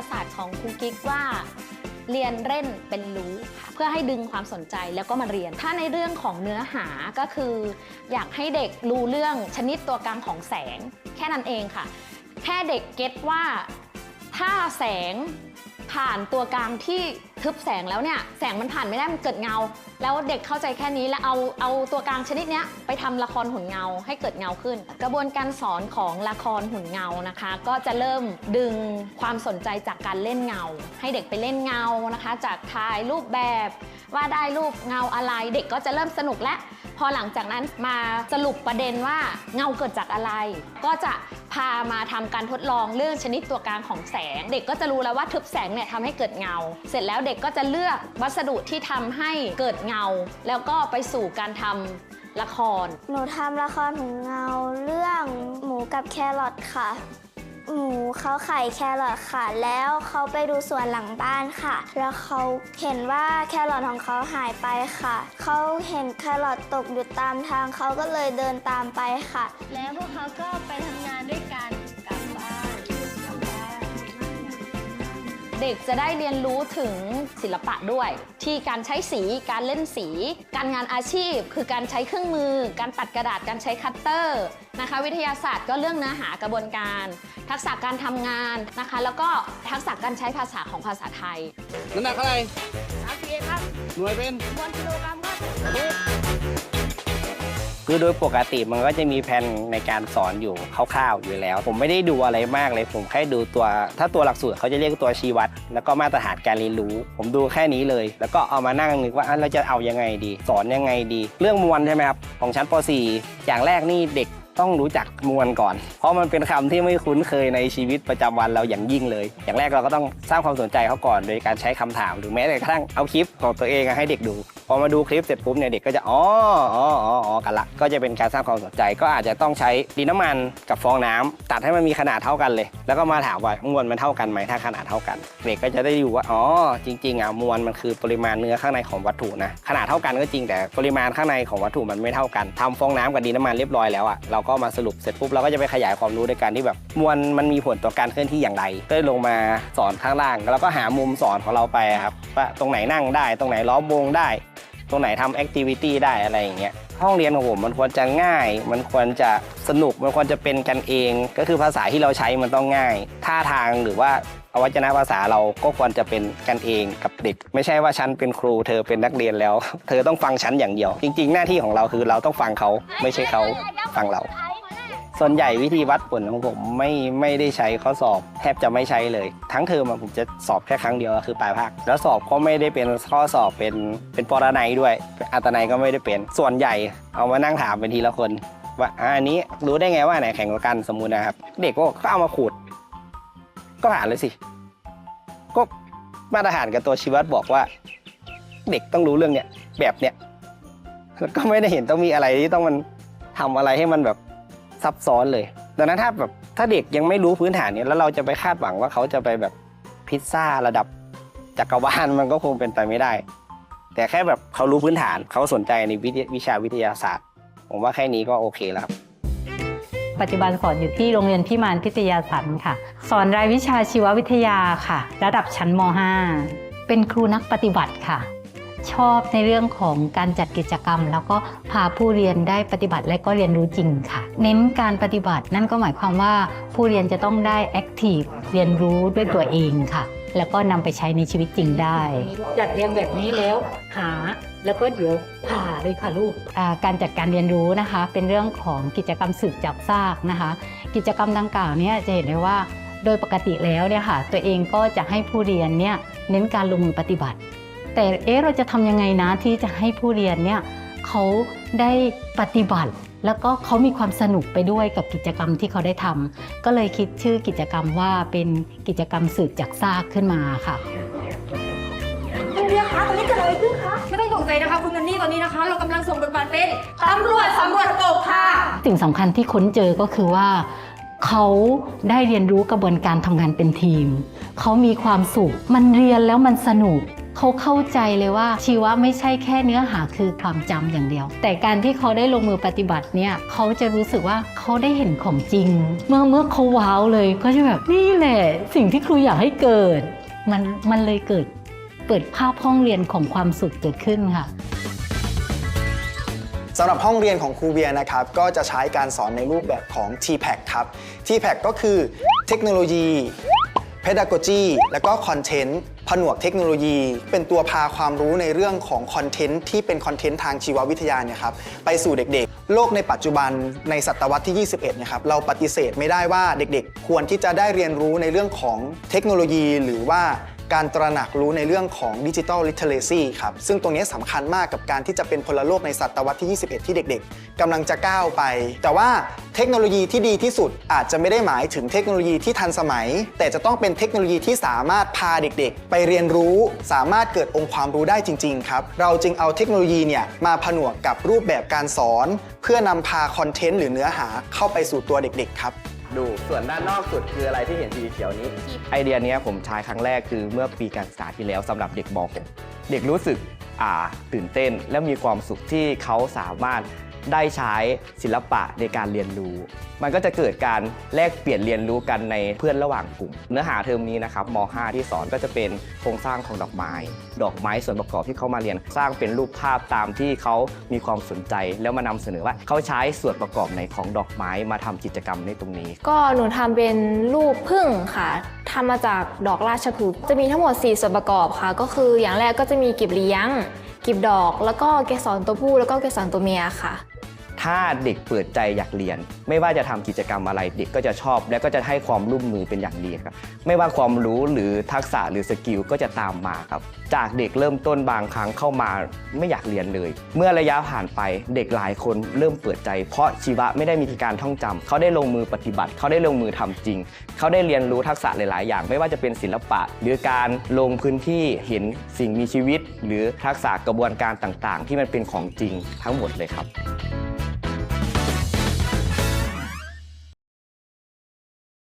าศาสตร์ของครูกิ๊กว่า เรียนเล่นเป็นรู้ค่ะเพื่อให้ดึงความสนใจแล้วก็มาเรียน ถ้าในเรื่องของเนื้อหาก็คือ อยากให้เด็กรู้เรื่องชนิดตัวกลางของแสง แค่นั้นเองค่ะ แค่เด็กเก็ตว่าถ้าแสงผ่านตัวกลางที่ ทึบแสงแล้วเนี่ยแสงมันผ่านไม่ได้มันเกิดเงา แล้วเด็กเข้าใจแค่นี้แล้วเอาเอาตัวกลางชนิดเนี้ยไปทำละครหุ่นเงาให้เกิดเงาขึ้น กระบวนการสอนของละครหุ่นเงานะคะ ก็จะเริ่มดึงความสนใจจากการเล่นเงา ให้เด็กไปเล่นเงานะคะ จากถ่ายรูปแบบว่าได้รูปเงาอะไรเด็กก็จะเริ่มสนุกและ พอหลังจากนั้นมาสรุปประเด็นว่าเงาเกิดจากอะไร ก็จะพามาทำการทดลองเรื่องชนิดตัวกลางของแสง เด็กก็จะรู้แล้วว่าทึบแสงเนี่ยทำให้เกิดเงา เสร็จแล้วเด็กก็จะเลือกวัสดุที่ทำให้เกิดเงา แล้วก็ไปสู่การทำละคร หนูทำละครหูเงาเรื่องหมูกับแครอทค่ะ หมูเขาขายแครอทค่ะ แล้วเขาไปดูสวนหลังบ้านค่ะ แล้วเขาเห็นว่าแครอทของเขาหายไปค่ะ เขาเห็นแครอทตกอยู่ตามทางเขาก็เลยเดินตามไปค่ะ แล้วพวกเขาก็ไปทำงานด้วย เด็กจะได้เรียนรู้ถึงศิลปะด้วย ที่การใช้สีการเล่นสี การงานอาชีพ คือการใช้เครื่องมือ การตัดกระดาษการใช้คัตเตอร์นะคะ วิทยาศาสตร์ก็เรื่องเนื้อหากระบวนการ ทักษะการทำงานนะคะ แล้วก็ทักษะการใช้ภาษาของภาษาไทยน้ำหนักเท่าไหร่สามสิบครับหน่วยเป็นมวลกิโลกรัมครับ คือโดยปกติมันก็จะมีแผนในการสอนอยู่คร่าวๆอยู่แล้ว ผมไม่ได้ดูอะไรมากเลย ผมแค่ดูตัว ถ้าตัวหลักสูตรเขาจะเรียกตัวชี้วัด แล้วก็มาตรฐานการเรียนรู้ ผมดูแค่นี้เลย แล้วก็เอามานั่งนึกว่าเราจะเอายังไงดี สอนยังไงดี เรื่องมวลใช่ไหมครับของชั้นป .4 อย่างแรกนี่เด็ก ต้องรู้จักมวลก่อน เพราะมันเป็นคำที่ไม่คุ้นเคยในชีวิตประจำวันเราอย่างยิ่งเลย อย่างแรกเราก็ต้องสร้างความสนใจเขาก่อน โดยการใช้คำถามหรือแม้แต่กระทั่งเอาคลิปของตัวเองให้เด็กดู พอมาดูคลิปเสร็จปุ๊บเนี่ยเด็กก็จะอ๋ออ๋ออ๋อกันละ ก็จะเป็นการสร้างความสนใจ ก็อาจจะต้องใช้ดินน้ำมันกับฟองน้ำตัดให้มันมีขนาดเท่ากันเลย แล้วก็มาถามว่ามวลมันเท่ากันไหมถ้าขนาดเท่ากัน เด็กก็จะได้ดูว่าอ๋อจริงๆอะมวลมันคือปริมาณเนื้อข้างในของวัตถุนะขนาดเท่ากันก็จริงแต่ปริมาณข้างในของวัตถุมันไม่เท่ากันทำฟองน้ำกับดินน้ำมันเรียบร้อยแล้วอะเราก็มาสรุปเสร็จปุ๊บเราก็จะไปขยายความรู้ในการที่แบบมวลมันมีผลต่อการเคลื่อนที่อย่างไรก็เลยลงมาสอนข้างล่าง แล้วก็หามุมสอนของเราไปครับว่าตรงไหนนั่งได้ ตรงไหนล้อมวงได้ ตรงไหนทำแอคทิวิตี้ได้อะไรอย่างเงี้ยห้องเรียนของผมมันควรจะง่าย มันควรจะสนุก มันควรจะเป็นกันเอง ก็คือภาษาที่เราใช้มันต้องง่าย ท่าทางหรือว่าอวัจนภาษาเราก็ควรจะเป็นกันเองกับเด็ก ไม่ใช่ว่าฉันเป็นครู เธอเป็นนักเรียนแล้ว เธอต้องฟังฉันอย่างเดียว จริง ๆ หน้าที่ของเราคือเราต้องฟังเขาไม่ใช่เขา ฟังเรา ส่วนใหญ่วิธีวัดผลของผมไม่ไม่ได้ใช้ข้อสอบแทบจะไม่ใช้เลย ทั้งเทอมผมจะสอบแค่ครั้งเดียวคือปลายภาค แล้วสอบก็ไม่ได้เป็นข้อสอบเป็นเป็นปรนัยด้วยอัตนัยก็ไม่ได้เป็น ส่วนใหญ่เอามานั่งถามเป็นทีละคน ว่าอันนี้รู้ได้ไงว่าไหนแข่งกันสมมุตินะครับ เด็กก็ก็เอามาขูด ก็ผ่านเลยสิก็มาตรฐานกับตัวชีวัดบอกว่า เด็กต้องรู้เรื่องเนี้ยแบบเนี้ยแล้วก็ไม่ได้เห็นต้องมีอะไรที่ต้องมัน ทำอะไรให้มันแบบซับซ้อนเลย ดังนั้นถ้าแบบถ้าเด็กยังไม่รู้พื้นฐานเนี้แล้วเราจะไปคาดหวังว่าเขาจะไปแบบพิซซ่าระดับจักรวาลมันก็คงเป็นไปไม่ได้ แต่แค่แบบเขารู้พื้นฐานเขาสนใจในวิทยวิชาวิทยาศาสตร์ ผมว่าแค่นี้ก็โอเคแล้วครับปัจจุบันสอนอยู่ที่โรงเรียนพิมานพิทยาสันค่ะ สอนรายวิชาชีววิทยาค่ะ ระดับชั้นม .5 เป็นครูนักปฏิบัติค่ะ ชอบในเรื่องของการจัดกิจกรรม แล้วก็พาผู้เรียนได้ปฏิบัติและก็เรียนรู้จริงค่ะ เน้นการปฏิบัตินั่นก็หมายความว่าผู้เรียนจะต้องได้แอคทีฟเรียนรู้ด้วยตัวเองค่ะ แล้วก็นำไปใช้ในชีวิตจริงได้ จัดเรียงแบบนี้แล้วหาแล้วก็เดี๋ยวผ่าเลยค่ะลูกอ่าการจัดการเรียนรู้นะคะ เป็นเรื่องของกิจกรรมสืบจับซากนะคะ กิจกรรมดังกล่าวเนี่ยจะเห็นได้ว่าโดยปกติแล้วเนี่ยค่ะตัวเองก็จะให้ผู้เรียนเนี่ยเน้นการลงมือปฏิบัติ แต่เอ๊ะเราจะทำยังไงนะที่จะให้ผู้เรียนเนี่ยเขาได้ปฏิบัติ แล้วก็เขามีความสนุกไปด้วยกับกิจกรรมที่เขาได้ทำก็เลยคิดชื่อกิจกรรมว่าเป็นกิจกรรมสืบจากซากขึ้นมาค่ะคุณเรียคะตอนนี้เกิดอะไรขึ้นคะไม่ต้องตกใจนะคะคุณนันนี่ตอนนี้นะคะ เรากำลังส่งบทบาทเป็นตำรวจสำรวจกบค่ะ สิ่งสำคัญที่ค้นเจอก็คือว่าเขาได้เรียนรู้กระบวนการทำงานเป็นทีม เขามีความสุข มันเรียนแล้วมันสนุก เขาเข้าใจเลยว่าชีวะไม่ใช่แค่เนื้อหาคือความจำอย่างเดียว แต่การที่เขาได้ลงมือปฏิบัติเนี่ยเขาจะรู้สึกว่าเขาได้เห็นของจริง เมื่อเมื่อเขาว้าวเลยก็จะแบบนี่แหละสิ่งที่ครูอยากให้เกิด มันมันเลยเกิดเปิดภาพห้องเรียนของความสุขเกิดขึ้นค่ะสำหรับห้องเรียนของครูเบียร์นะครับ ก็จะใช้การสอนในรูปแบบของ TPAC ครับ TPAC ก็คือเทคโนโลยี Pedagogy และก็คอนเทนต์ ผนวกเทคโนโลยี เป็นตัวพาความรู้ในเรื่องของคอนเทนต์ที่เป็นคอนเทนต์ทางชีววิทยาเนี่ยครับไปสู่เด็กๆ โลกในปัจจุบันในศตวรรษที่ 21เนี่ยครับเราปฏิเสธไม่ได้ว่าเด็กๆ ควรที่จะได้เรียนรู้ในเรื่องของเทคโนโลยี หรือว่า การตระหนักรู้ในเรื่องของดิจิทัลลิเทเ a ซีครับ ซึ่งตรงนี้สำคัญมากกับการที่จะเป็นพลโลกในศตวรรษที่ 21 ที่เด็กๆกำลังจะก้าวไป แต่ว่าเทคโนโลยีที่ดีที่สุดอาจจะไม่ได้หมายถึงเทคโนโลยีที่ทันสมัย แต่จะต้องเป็นเทคโนโลยีที่สามารถพาเด็กๆ ไปเรียนรู้ สามารถเกิดองค์ความรู้ได้จริงๆครับ เราจึงเอาเทคโนโลยีเนี่ยมาผนวกกับรูปแบบการสอน เพื่อนำพาคอนเทนต์หรือเนื้อหาเข้าไปสู่ตัวเด็กๆครับ ดูส่วนด้านนอกสุดคืออะไรที่เห็นสีเขียวนี้ ไอเดียเนี้ยผมใช้ครั้งแรกคือเมื่อปีการศึกษาที่แล้วสำหรับเด็กม .6 เด็กรู้สึกอ่าตื่นเต้นและมีความสุขที่เขาสามารถ ได้ใช้ศิลปะในการเรียนรู้ มันก็จะเกิดการแลกเปลี่ยนเรียนรู้กันในเพื่อนระหว่างกลุ่ม เนื้อหาเทอมนี้นะครับม .5 ที่สอนก็จะเป็นโครงสร้างของดอกไม้ ดอกไม้ส่วนประกอบที่เขามาเรียน สร้างเป็นรูปภาพตามที่เขามีความสนใจ แล้วมานำเสนอว่าเขาใช้ส่วนประกอบไหนของดอกไม้มาทำกิจกรรมในตรงนี้ ก็หนูทำเป็นรูปพึ่งค่ะทำมาจากดอกราชพฤกษ์จะมีทั้งหมด 4 ส่วนประกอบค่ะ ก็คืออย่างแรกก็จะมีกลีบเลี้ยง กลีบดอก แล้วก็เกสรตัวผู้แล้วก็เกสรตัวเมียค่ะ ถ้าเด็กเปิดใจอยากเรียน ไม่ว่าจะทำกิจกรรมอะไรเด็กก็จะชอบ และก็จะให้ความร่วมมือเป็นอย่างดีครับ ไม่ว่าความรู้หรือทักษะหรือสกิลก็จะตามมาครับ จากเด็กเริ่มต้นบางครั้งเข้ามาไม่อยากเรียนเลย เมื่อระยะผ่านไปเด็กหลายคนเริ่มเปิดใจ เพราะชีวะไม่ได้มีการท่องจำเขาได้ลงมือปฏิบัติ เขาได้ลงมือทำจริง เขาได้เรียนรู้ทักษะหลาย ๆ อย่าง ไม่ว่าจะเป็นศิลปะ หรือการลงพื้นที่เห็นสิ่งมีชีวิต หรือทักษะกระบวนการต่าง ๆ ที่มันเป็นของจริงทั้งหมดเลยครับ